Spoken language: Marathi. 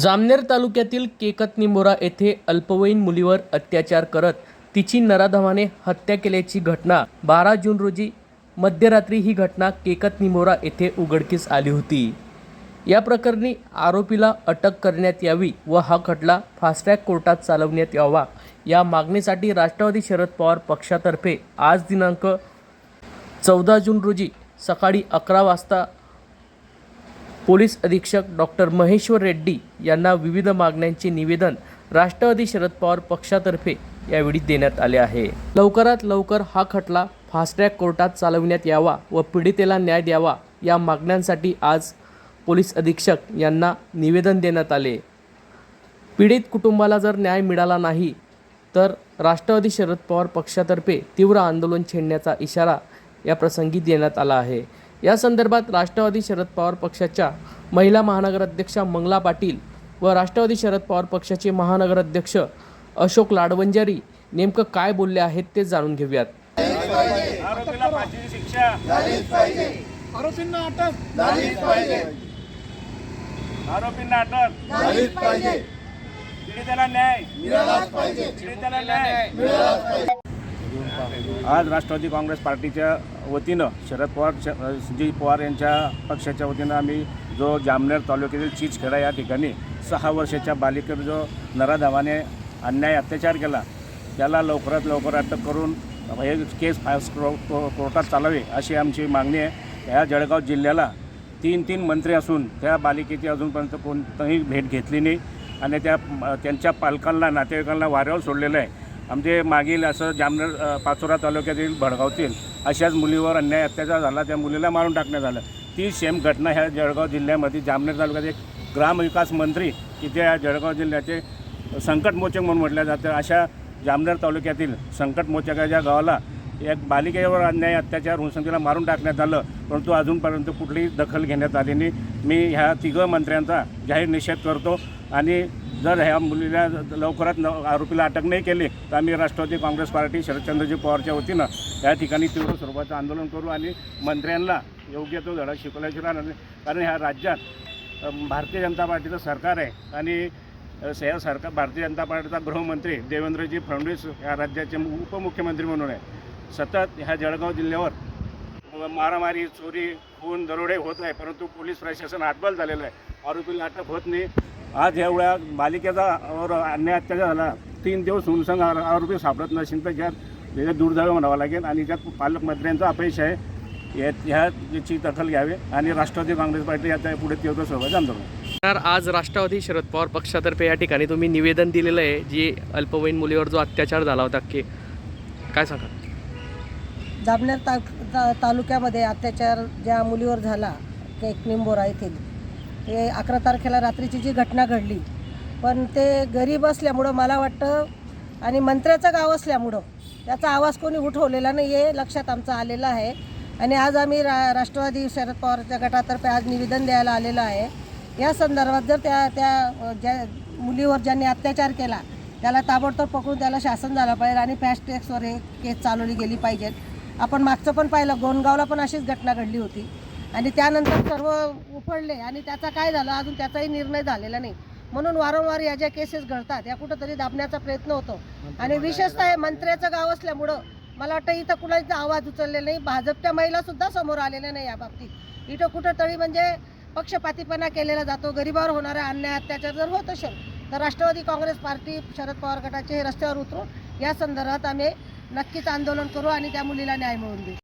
जामनेर तालुक्यातील केकत निंबोरा येथे अल्पवयीन मुलीवर अत्याचार करत तिची नराधमाने हत्या केल्याची घटना बारा जून रोजी मध्यरात्री ही घटना केकत निंबोरा येथे उघडकीस आली होती. या प्रकरणी आरोपीला अटक करण्यात यावी व हा खटला फास्ट्रॅग कोर्टात चालवण्यात यावा या मागणीसाठी राष्ट्रवादी शरद पवार पक्षातर्फे आज दिनांक चौदा जून रोजी सकाळी अकरा वाजता पोलीस अधीक्षक डॉक्टर महेश्वर रेड्डी यांना विविध मागण्यांचे निवेदन राष्ट्रवादी शरद पवार पक्षातर्फे यावेळी देण्यात आले आहे. लवकरात लवकर हा खटला फास्ट्रॅक कोर्टात चालवण्यात यावा व पीडितेला न्याय द्यावा या मागण्यांसाठी आज पोलीस अधीक्षक यांना निवेदन देण्यात आले. पीडित कुटुंबाला जर न्याय मिळाला नाही तर राष्ट्रवादी शरद पवार पक्षातर्फे तीव्र आंदोलन छेडण्याचा इशारा या प्रसंगी देण्यात आला आहे. या संदर्भात राष्ट्रवादी शरद पवार पक्षाच्या महिला महानगर अध्यक्षा मंगला पाटील व राष्ट्रवादी शरद पवार पक्षाचे महानगर अध्यक्ष अशोक लाडवंजारी नेमकं काय बोलले आहेत ते जाणून घेऊयात. आरोपीला फाशीची शिक्षा आरोपींना अटक आरोपींना अटक. झालीच पाहिजे. पीडितेला न्याय. मिळालाच पाहिजे. पीडितेला न्याय. आज राष्ट्रवादी काँग्रेस पार्टीच्या वतीनं शरद पवार श- संजय पवार यांच्या पक्षाच्या वतीनं आम्ही जो जामनेर तालुक्यातील चीचखेडा या ठिकाणी सहा वर्षाच्या बालिकेवर जो नराधावाने अन्याय अत्याचार केला त्याला लवकरात लवकर अटक करून हे केस फास्ट कोर्टात चालावे अशी आमची मागणी आहे. ह्या जळगाव जिल्ह्याला तीन तीन मंत्री असून त्या बालिकेची अजूनपर्यंत कोणतंही भेट घेतली नाही आणि त्या त्यांच्या पालकांना नातेवाईकांना वाऱ्यावर सोडलेलं आहे. आमचे मागील असं जामनेर पाचोरा तालुक्यातील भडगावतील अशाच मुलीवर अन्याय अत्याचार झाला त्या मुलीला मारून टाकण्यात आलं. ती सेम घटना ह्या जळगाव जिल्ह्यामध्ये जामनेर तालुक्यात एक ग्रामविकास मंत्री की या जळगाव जिल्ह्याचे संकटमोचक म्हणून म्हटलं जातं. अशा जामनेर तालुक्यातील संकटमोचकाच्या गावाला एक बालिकेवर अन्याय अत्याचार होऊन तिला मारून टाकण्यात आलं परंतु अजूनपर्यंत कुठलीही दखल घेण्यात आली नाही. मी ह्या तिघं मंत्र्यांचा जाहीर निषेध करतो आणि जर ह्या मुलीला लवकरात न आरोपीला अटक नाही केली तर आम्ही राष्ट्रवादी काँग्रेस पार्टी शरदचंद्रजी पवारच्या वतीनं या ठिकाणी तीव्र स्वरूपाचं आंदोलन करू आणि मंत्र्यांना योग्य तो धडा शिकवल्याशिवाय राहणार नाही. कारण ह्या राज्यात भारतीय जनता पार्टीचं सरकार आहे आणि या सरकार भारतीय जनता पार्टीचा गृहमंत्री देवेंद्रजी फडणवीस या राज्याचे उपमुख्यमंत्री म्हणून आहे. सतत ह्या जळगाव जिल्ह्यावर मारामारी चोरी खून दरोडे होत आहे परंतु पोलीस प्रशासन हातबल झालेलं आहे. आरोपीला अटक होत नाही. आज एवढ्या बालिकेचा अन्याय अत्याचार झाला. तीन दिवस हुनसंग आर- आरोपी सापडत नसेल तर यात त्याच्यात दुर्दैव म्हणावं लागेल आणि त्यात पालकमंत्र्यांचा अपयश आहे. यात ह्या याची दखल घ्यावी आणि राष्ट्रवादी काँग्रेस पार्टी आता पुढे तीव्र स्वरूपात आंदोलन तर आज राष्ट्रवादी शरद पवार पक्षातर्फे या ठिकाणी तुम्ही निवेदन दिलेलं आहे जी अल्पवयीन मुलीवर जो अत्याचार झाला होता की काय सांगा? जामनेर ता ता तालुक्यामध्ये अत्याचार ज्या मुलीवर झाला केक निंबोरा येथील हे अकरा तारखेला रात्रीची जी घटना घडली. पण ते गरीब असल्यामुळं मला वाटतं आणि मंत्र्याचं गाव असल्यामुळं त्याचा आवाज कोणी उठवलेला नाही आहे लक्षात आमचं आलेलं आहे. आणि आज आम्ही रा राष्ट्रवादी शरद पवारच्या गटातर्फे आज निवेदन द्यायला आलेलं आहे. या संदर्भात जर त्या त्या ज्या मुलीवर ज्यांनी अत्याचार केला त्याला ताबडतोब पकडून त्याला शासन झालं पाहिजे आणि फॅस्ट टॅक्सवर हे केस चालवली गेली पाहिजेत. आपण मागचं पण पाहिलं गोंडगावला पण अशीच घटना घडली होती. आणि त्यानंतर सर्व उफडले आणि त्याचा काय झालं? अजून त्याचाही निर्णय झालेला नाही. म्हणून वारंवार या ज्या केसेस घडतात या कुठंतरी दाबण्याचा प्रयत्न होतो. आणि विशेषतः हे मंत्र्याचं गाव असल्यामुळं मला वाटतं इथं कुणाचा आवाज उचललेला नाही. भाजपच्या महिला सुद्धा समोर आलेल्या नाही या बाबतीत. इथं कुठंतरी म्हणजे पक्षपातीपणा केलेला जातो. गरिबावर होणारा अन्याय अत्याचार जर होत असेल तर राष्ट्रवादी काँग्रेस पार्टी शरद पवार गटाचे हे रस्त्यावर उतरून या संदर्भात आम्ही नक्कीच आंदोलन करू आणि त्या मुलीला न्याय मिळवून देऊ.